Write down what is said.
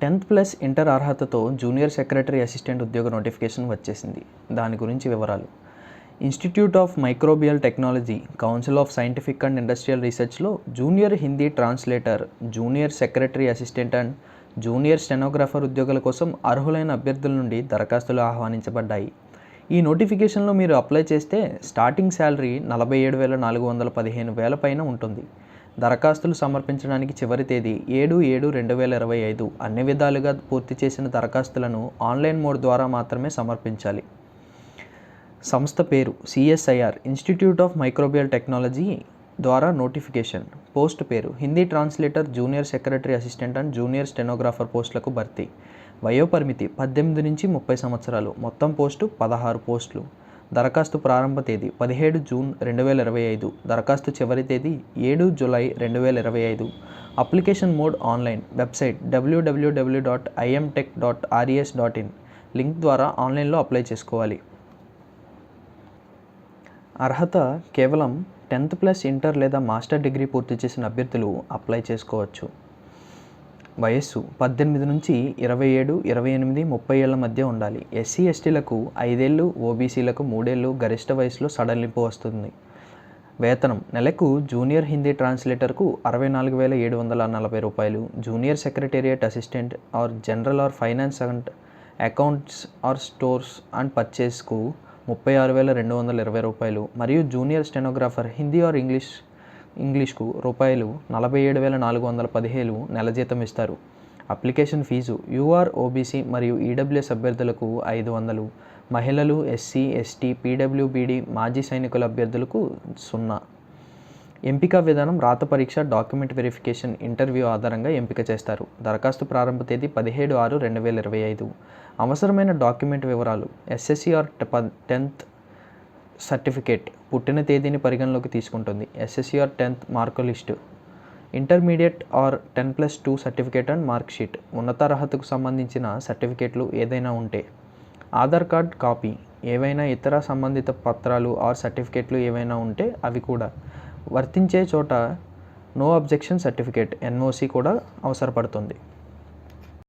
Tenth plus inter అర్హతతో junior secretary assistant ఉద్యోగ notification వచ్చేసింది. దాని గురించి వివరాలు. Institute of microbial technology council of scientific and industrial రీసెర్చ్లో junior Hindi translator junior secretary assistant and junior stenographer ఉద్యోగాల కోసం అర్హులైన అభ్యర్థుల నుండి దరఖాస్తులు ఆహ్వానించబడ్డాయి. ఈ నోటిఫికేషన్లో మీరు అప్లై చేస్తే స్టార్టింగ్ శాలరీ నలభై ఏడు వేల నాలుగు వందల పదిహేను వేల పైన ఉంటుంది. దరఖాస్తులు సమర్పించడానికి చివరి తేదీ ఏడు ఏడు రెండు వేల ఇరవై ఐదు అన్ని విధాలుగా పూర్తి చేసిన దరఖాస్తులను ఆన్లైన్ మోడ్ ద్వారా మాత్రమే సమర్పించాలి. సంస్థ పేరు CSIR institute of microbial technology ద్వారా నోటిఫికేషన్. పోస్ట్ పేరు Hindi translator junior secretary assistant and junior stenographer పోస్టులకు భర్తీ. వయోపరిమితి పద్దెనిమిది నుంచి ముప్పై సంవత్సరాలు. మొత్తం పోస్టు పదహారు పోస్టులు. దరఖాస్తు ప్రారంభ తేదీ పదిహేడు జూన్ రెండు వేల ఇరవై ఐదు. దరఖాస్తు చివరి తేదీ ఏడు జూలై రెండు వేల ఇరవై ఐదు. Application mode online. Website W W W dot IMTECH dot R E S dot in link ద్వారా ఆన్లైన్లో అప్లై చేసుకోవాలి. అర్హత కేవలం టెన్త్ ప్లస్ ఇంటర్ లేదా మాస్టర్ డిగ్రీ పూర్తి చేసిన అభ్యర్థులు అప్లై చేసుకోవచ్చు. వయస్సు పద్దెనిమిది నుంచి ఇరవై ఏడు ఇరవై ఎనిమిది ముప్పై ఏళ్ళ మధ్య ఉండాలి. ఎస్సీ ఎస్టీలకు ఐదేళ్ళు ఓబీసీలకు మూడేళ్ళు గరిష్ట వయసులో సడలింపు వస్తుంది. వేతనం. నెలకు జూనియర్ హిందీ ట్రాన్స్లేటర్కు అరవై నాలుగు వేల ఏడు వందల నలభై రూపాయలు. Junior secretariat assistant or general or finance and accounts or stores and పర్చేస్కు ముప్పై ఆరు వేల రెండు వందల ఇరవై రూపాయలు. మరియు junior stenographer Hindi or English ఇంగ్లీష్కు రూపాయలు నలభై ఏడు వేల నాలుగు వందల పదిహేను నెల జీతం ఇస్తారు. Application fee U R OBC మరియు ఈడబ్ల్యూఎస్ అభ్యర్థులకు ఐదు వందలు. మహిళలు ఎస్సీ ఎస్టీ పీడబ్ల్యూబీడీ మాజీ సైనికుల అభ్యర్థులకు సున్నా. ఎంపిక విధానం రాత పరీక్ష డాక్యుమెంట్ వెరిఫికేషన్ ఇంటర్వ్యూ ఆధారంగా ఎంపిక చేస్తారు. దరఖాస్తు ప్రారంభ తేదీ పదిహేడు ఆరు రెండు వేల ఇరవై ఐదు. అవసరమైన డాక్యుమెంట్ వివరాలు ఎస్ఎస్సిఆర్ టెన్త్ సర్టిఫికేట్ పుట్టిన తేదీని పరిగణలోకి తీసుకుంటుంది. SSC or tenth mark list. Intermediate or ten plus two certificate and mark sheet. ఉన్నత అర్హతకు సంబంధించిన సర్టిఫికేట్లు ఏదైనా ఉంటే. Aadhaar card copy. ఏవైనా ఇతర సంబంధిత పత్రాలు ఆర్ సర్టిఫికేట్లు ఏవైనా ఉంటే అవి కూడా. వర్తించే చోట నో అబ్జెక్షన్ సర్టిఫికేట్ ఎన్ఓసి కూడా అవసరపడుతుంది.